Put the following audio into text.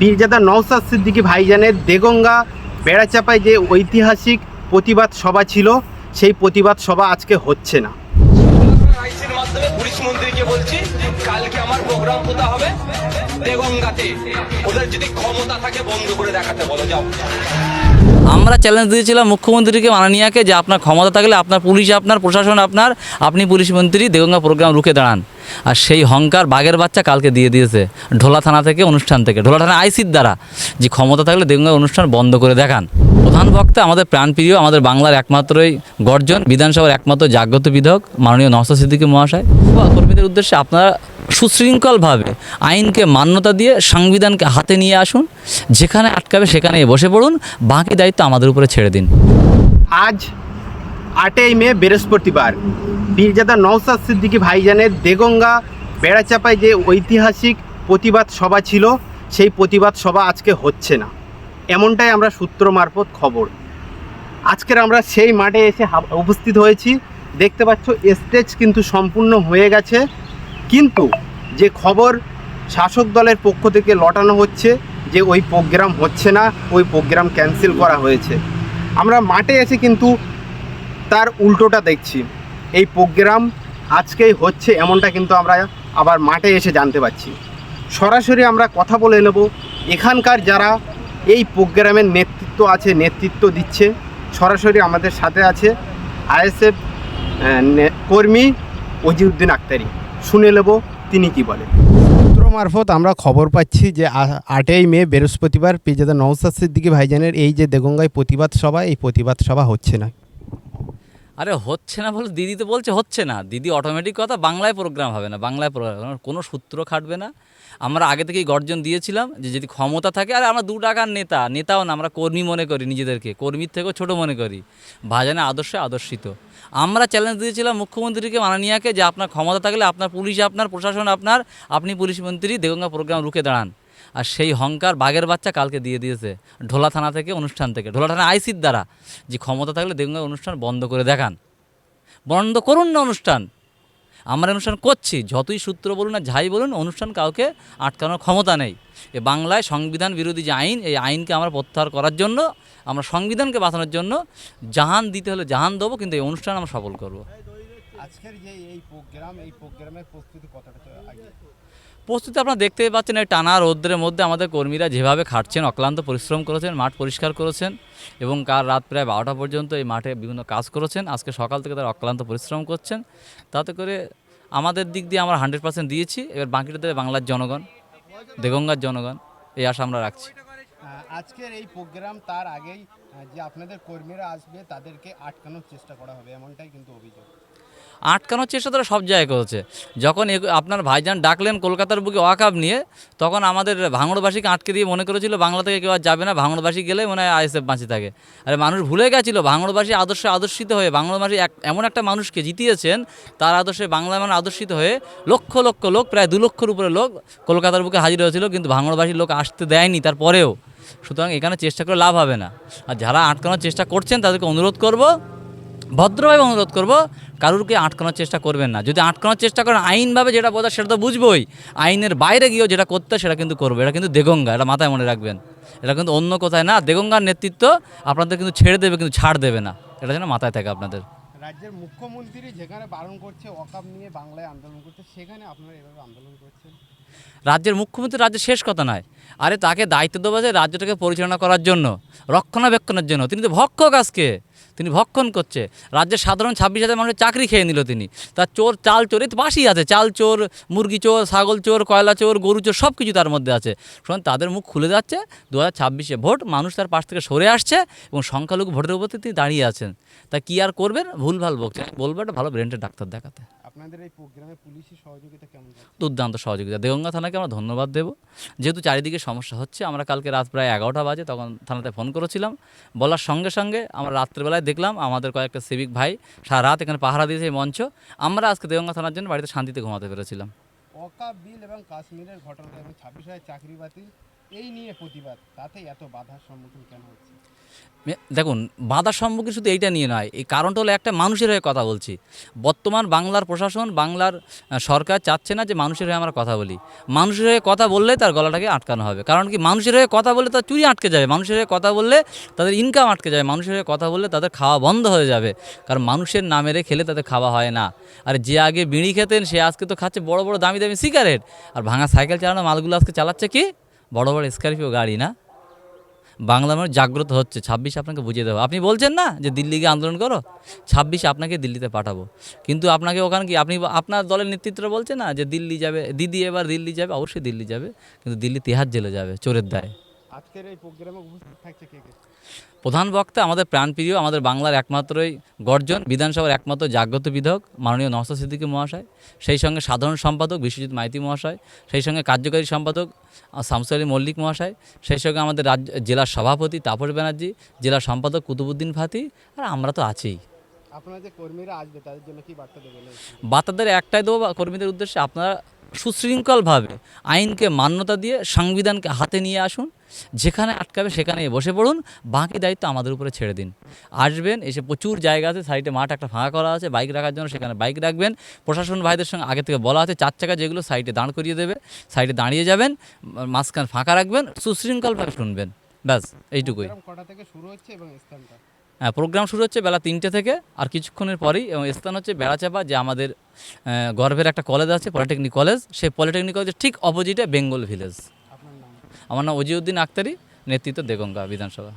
বীরজাদা নওসাদ সিদ্দিকী ভাইজানের দেগঙ্গা বেড়াচাপায় যে ঐতিহাসিক প্রতিবাদ সভা ছিল, সেই প্রতিবাদ সভা আজকে হচ্ছে না। পুলিশ মন্ত্রীকে বলছি কালকে আমার প্রোগ্রাম কোথা হবে? দেগঙ্গাতে। ওদের যদি ক্ষমতা থাকে, বন্ধ করে দেখাতে বলো, যাও। আমরা চ্যালেঞ্জ দিয়েছিলাম মুখ্যমন্ত্রীকে, মাননীয়াকে, যে আপনার ক্ষমতা থাকলে আপনার পুলিশ, আপনার প্রশাসন, আপনার, আপনি পুলিশ মন্ত্রী, দেগঙ্গা প্রোগ্রাম রুখে দাঁড়ান। আর সেই হংকার বাঘের বাচ্চা কালকে দিয়ে দিয়েছে, ঢোলা থানা থেকে অনুষ্ঠান থেকে। ঢোলা থানা আইসির দ্বারা। যে ক্ষমতা থাকলে দেগঙ্গা অনুষ্ঠান বন্ধ করে দেখান। প্রধান বক্তা আমাদের প্রাণপ্রিয়, আমাদের বাংলার একমাত্রই গর্জন, বিধানসভার একমাত্র জাগ্রত বিধায়ক, মাননীয় নওসাদ সিদ্দিকী মহাশয়। কর্মীদের উদ্দেশ্যে আপনারা সুশৃঙ্খলভাবে আইনকে মান্যতা দিয়ে সংবিধানকে হাতে নিয়ে আসুন, যেখানে আটকাবে সেখানে বসে পড়ুন, বাকি দায়িত্ব আমাদের উপরে ছেড়ে দিন। আজ আটই মে, বৃহস্পতিবার, বীরজাদা নওসাদ সিদ্দিকী ভাইজানের দেগঙ্গা বেড়াচাপায় যে ঐতিহাসিক প্রতিবাদ সভা ছিল, সেই প্রতিবাদ সভা আজকে হচ্ছে না। এমনটাই আমরা সূত্র মারফত খবর। আজকের আমরা সেই মাঠে এসে উপস্থিত হয়েছি। দেখতে পাচ্ছ, স্টেজ কিন্তু সম্পূর্ণ হয়ে গেছে। কিন্তু যে খবর শাসক দলের পক্ষ থেকে লটানো হচ্ছে, যে ওই প্রোগ্রাম হচ্ছে না, ওই প্রোগ্রাম ক্যান্সেল করা হয়েছে। আমরা মাঠে এসে কিন্তু তার উল্টোটা দেখছি। এই প্রোগ্রাম আজকেই হচ্ছে এমনটা কিন্তু আমরা আবার মাঠে এসে জানতে পারছি। সরাসরি আমরা কথা বলে নেব। এখানকার যারা এই প্রোগ্রামের নেতৃত্ব আছে, নেতৃত্ব দিচ্ছে, সরাসরি আমাদের সাথে আছে আইএসএফ কর্মী অজিউদ্দিন আক্তারি। শুনে নেব তিনি কি বলেন। সূত্র মারফত আমরা খবর পাচ্ছি যে আটই মে, বৃহস্পতিবার পিজাদা নওসাদ সিদ্দিকী ভাইজানের এই যে দেগঙ্গায় প্রতিবাদ সভা, এই প্রতিবাদ সভা হচ্ছে না। আরে হচ্ছে না বলে দিদি তো বলছে, হচ্ছে না। দিদি অটোমেটিক কথা, বাংলায় প্রোগ্রাম হবে না, বাংলায় প্রোগ্রাম কোনো সূত্র খাটবে না। আমরা আগে থেকেই গর্জন দিয়েছিলাম যে যদি ক্ষমতা থাকে, আরে আমরা দু টাকার নেতা, নেতাও না, আমরা কর্মী মনে করি নিজেদেরকে, কর্মীর থেকেও ছোট মনে করি। ভাজানে আদর্শে আদর্শিত। আমরা চ্যালেঞ্জ দিয়েছিলাম মুখ্যমন্ত্রীকে, মাননীয়াকে যে আপনার ক্ষমতা থাকলে আপনার পুলিশ, আপনার প্রশাসন, আপনার, আপনি পুলিশ মন্ত্রী, দেগঙ্গা প্রোগ্রাম রুখে দাঁড়ান। আর সেই হংকার বাঘের বাচ্চা কালকে দিয়ে দিয়েছে ঢোলা থানা থেকে, অনুষ্ঠান থেকে। ঢোলা থানা আইসির দ্বারা। যে ক্ষমতা থাকলে দেগঙ্গা অনুষ্ঠান বন্ধ করে দেখান। বন্ধ করুন না অনুষ্ঠান। আমরা অনুষ্ঠান করছি, যতই সূত্র বলুন আর যাই বলুন, অনুষ্ঠান কাউকে আটকানোর ক্ষমতা নেই। এ বাংলায় সংবিধান বিরোধী যে আইন, এই আইনকে আমরা প্রত্যাহার করার জন্য, আমরা সংবিধানকে বাঁচানোর জন্য জাহান দিতে হলে জাহান দেবো, কিন্তু এই অনুষ্ঠান আমরা সফল করব। আজকের যে এই প্রোগ্রাম এই প্রোগ্রামের প্রস্তুতি কতটা আগে? প্রস্তুতি আপনারা দেখতেই পাচ্ছেন এই টানা রৌদ্রের মধ্যে আমাদের কর্মীরা যেভাবে খাটছেন অক্লান্ত পরিশ্রম করেছেন মাঠ পরিষ্কার করেছেন এবং কাল রাত প্রায় বারোটা পর্যন্ত এই মাঠে বিভিন্ন কাজ করেছেন। আজকে সকাল থেকে তারা অক্লান্ত পরিশ্রম করছেন। তাতে করে আমাদের দিক দিয়ে আমরা হান্ড্রেড পার্সেন্ট দিয়েছি। এবার বাকিটা দেবে বাংলার জনগণ দেগঙ্গার জনগণ। এই আশা আমরা রাখছি। আজকের এই প্রোগ্রাম তার আগেই যে আপনাদের কর্মীরা আসবে তাদেরকে আটকানোর চেষ্টা করা হবে এমনটাই কিন্তু অভিযোগ। আটকানোর চেষ্টা তারা সব জায়গায় করেছে। যখন আপনার ভাইজান ডাকলেন কলকাতার বুকে ওয়াকাপ নিয়ে, তখন আমাদের ভাঙড়বাসীকে আটকে দিয়ে মনে করেছিল, বাংলা থেকে কেউ আর যাবে না, ভাঙড়বাসী গেলে মনে হয় আইএসএফ বাঁচি থাকে। আরে মানুষ ভুলে গেছিল, ভাঙড়বাসী আদর্শে আদর্শিত হয়ে বাংলাবাসী এক, এমন একটা মানুষকে জিতিয়েছেন, তার আদর্শে বাংলা মানে আদর্শিত হয়ে লক্ষ লক্ষ লোক, প্রায় দু লক্ষর উপরে লোক কলকাতার বুকে হাজির হয়েছিল, কিন্তু ভাঙড়বাসীর লোক আসতে দেয়নি তারপরেও। সুতরাং এখানে চেষ্টা করে লাভ হবে না। আর যারা আটকানোর চেষ্টা করছেন, তাদেরকে অনুরোধ করব ভদ্রভাবে অনুরোধ করব, কারুরকে আটকানোর চেষ্টা করবেন না। যদি আটকানোর চেষ্টা করেন, আইনভাবে যেটা বোঝা সেটা তো বুঝবই। আইনের বাইরে গিয়েও যেটা করতে সেটা কিন্তু করবে। এটা কিন্তু দেগঙ্গা, এটা মাথায় মনে রাখবেন। এটা কিন্তু অন্য কোথায় না, দেগঙ্গার নেতৃত্ব আপনাদের কিন্তু ছেড়ে দেবে, কিন্তু ছাড় দেবে না। এটা যেন মাথায় থাকে আপনাদের। রাজ্যের মুখ্যমন্ত্রী যেখানে বারণ করছে ওয়াকাপ নিয়ে বাংলায় আন্দোলন করছে, সেখানে আপনারা এভাবে আন্দোলন করছেন? রাজ্যের মুখ্যমন্ত্রী রাজ্যের শেষ কথা নয়। আরে তাকে দায়িত্ব দেওয়া যায় রাজ্যটাকে পরিচালনা করার জন্য, রক্ষণাবেক্ষণের জন্য। তিনি তো ভক্ষক আজকে। তিনি ভক্ষণ করছে। রাজ্যের সাধারণ ছাব্বিশ হাজার মানুষের চাকরি খেয়ে নিল তিনি। তার চোর, চাল চোর এই তো পাশেই আছে। চাল চোর, মুরগি চোর, ছাগল চোর, কয়লা চোর, গরু চোর সব কিছু তার মধ্যে আছে। সুতরাং তাদের মুখ খুলে যাচ্ছে। দু হাজার ছাব্বিশে ভোট, মানুষ তার পাশ থেকে সরে আসছে এবং সংখ্যালঘু ভোটের উপর তিনি দাঁড়িয়ে আছেন। তা কি আর করবেন? ভুলভাল বকছে। বলব একটা ভালো ব্রেনটের ডাক্তার দেখাতে। আপনাদের এই প্রোগ্রামে পুলিশি সহযোগিতা কেমন দুর্দান্ত সহযোগিতা। দেগঙ্গা থানাকে আমরা ধন্যবাদ দেব। যেহেতু চারিদিকে সমস্যা হচ্ছে আমরা কালকে রাত প্রায় এগারোটা বাজে তখন থানাতে ফোন করেছিলাম। বলার সঙ্গে সঙ্গে আমরা রাত্রেবেলায় দেখলাম আমাদের কয়েকটা সিভিক ভাই সারা রাত এখানে পাহারা দিয়েছে এই মঞ্চ। আমরা আজকে দেগঙ্গা থানার জন্য বাড়িতে শান্তিতে ঘুমাতে পেরেছিলাম। ওয়াকাপ বিল এবং কাশ্মীরের ঘটনা এবং ছাব্বিশ হাজার চাকরি বাতিল। এই নিয়ে প্রতিবাদ তাতেই এত বাধার সম্মুখীন কেন হচ্ছে? দেখুন, বাধার সম্মুখীন শুধু এইটা নিয়ে নয়, এই কারণটা হলো একটা মানুষের হয়ে কথা বলছি। বর্তমান বাংলার প্রশাসন, বাংলার সরকার চাচ্ছে না যে মানুষের হয়ে আমরা কথা বলি। মানুষের হয়ে কথা বললে তার গলাটাকে আটকানো হবে। কারণ কি, মানুষের হয়ে কথা বললে তার চুরি আটকে যাবে। মানুষের হয়ে কথা বললে তাদের ইনকাম আটকে যাবে। মানুষের হয়ে কথা বললে তাদের খাওয়া বন্ধ হয়ে যাবে। কারণ মানুষের নামেরে খেলে তাদের খাওয়া হয় না। আর যে আগে বিড়ি খেতেন, সে আজকে তো খাচ্ছে বড় বড় দামি দামি সিগারেট আর ভাঙা সাইকেল চালানো মালগুলো আজকে চালাচ্ছে কি? বড় বড় স্করপিও গাড়ি না? বাংলা মানুষ জাগ্রত হচ্ছে। ছাব্বিশ আপনাকে বুঝিয়ে দেবো। আপনি বলছেন না যে দিল্লি গিয়ে আন্দোলন করো? ছাব্বিশে আপনাকে দিল্লিতে পাঠাবো। কিন্তু আপনাকে ওখানে কি আপনি আপনার দলের নেতৃত্ব বলছে না যে দিল্লি যাবে? দিদি এবার দিল্লি যাবে, অবশ্যই দিল্লি যাবে। কিন্তু দিল্লি তিহার জেলে যাবে, চোরের দায়। আজকের এই প্রোগ্রামে উপস্থিত থাকছে কে কে? প্রধান বক্তা আমাদের প্রাণপ্রিয় আমাদের বাংলার একমাত্রই গর্জন বিধানসভার একমাত্র জাগ্রত বিধায়ক মাননীয় নওসাদ সিদ্দিকী মহাশয় সেই সঙ্গে সাধারণ সম্পাদক বিশ্বজিৎ মাইতি মহাশয় সেই সঙ্গে কার্যকারী সম্পাদক শামসু আলী মল্লিক মহাশয় সেই সঙ্গে আমাদের রাজ্য জেলার সভাপতি তাপস ব্যানার্জি জেলা সম্পাদক কুতুবুদ্দিন ফাতি আর আমরা তো আছি। আপনারা যে কর্মীরা আসবে তাদের জন্য কি বার্তা দেবেন বার্তাদের একটাই দেবো বা কর্মীদের উদ্দেশ্যে আপনারা সুশৃঙ্খলভাবে আইনকে মান্যতা দিয়ে সংবিধানকে হাতে নিয়ে আসুন যেখানে আটকাবে সেখানে বসে পড়ুন বাকি দায়িত্ব আমাদের উপরে ছেড়ে দিন। আসবেন এসে প্রচুর জায়গা আছে সাইডে মাঠ একটা ফাঁকা করা আছে বাইক রাখার জন্য সেখানে বাইক রাখবেন। প্রশাসন ভাইদের সঙ্গে আগে থেকে বলা আছে চার চাকা যেগুলো সাইডে দাঁড় করিয়ে দেবে সাইডে দাঁড়িয়ে যাবেন মাঝখানে ফাঁকা রাখবেন সুশৃঙ্খলভাবে শুনবেন ব্যাস এইটুকুই। হ্যাঁ প্রোগ্রাম শুরু হচ্ছে বেলা তিনটে থেকে আর কিছুক্ষণের পরেই এবং স্থান হচ্ছে বেড়াচাপা যে আমাদের গর্ভের একটা কলেজ আছে পলিটেকনিক কলেজ সেই পলিটেকনিক কলেজের ঠিক অপোজিটে বেঙ্গল ভিলেজ। আমার নাম অজিউদ্দিন আক্তারি নেতৃত্ব দেগঙ্গা বিধানসভা।